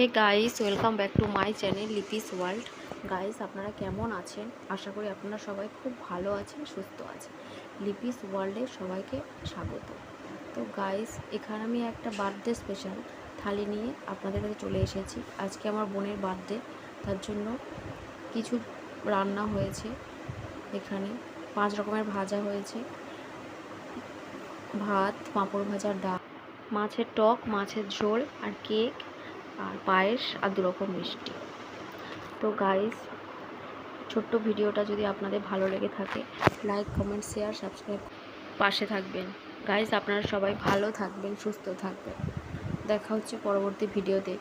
Hey guys welcome back to my channel Lipi's world guys আপনারা কেমন আছেন? আশা করি আপনারা সবাই খুব ভালো আছেন, সুস্থ আছেন। লিপিস ওয়ার্ল্ডে সবাইকে স্বাগত। তো গাইস এখানে আমি একটা বার্থডে স্পেশাল থালি নিয়ে আপনাদের কাছে চলে এসেছি। আজকে আমার বোনের বার্থডে তার জন্য কিছু রান্না হয়েছে এখানে। পাঁচ রকমের ভাজা হয়েছে। ভাত, পাঁপড় ভাজা ডাল, মাছের টক, মাছের ঝোল আর কেক আর পায়েস আর দু রকম মিষ্টি। তো গাইস ছোট্ট ভিডিওটা যদি আপনাদের ভালো লেগে থাকে লাইক কমেন্ট শেয়ার সাবস্ক্রাইব পাশে থাকবেন। গাইস আপনারা সবাই ভালো থাকবেন, সুস্থ থাকবেন। দেখা হচ্ছে পরবর্তী ভিডিওতে।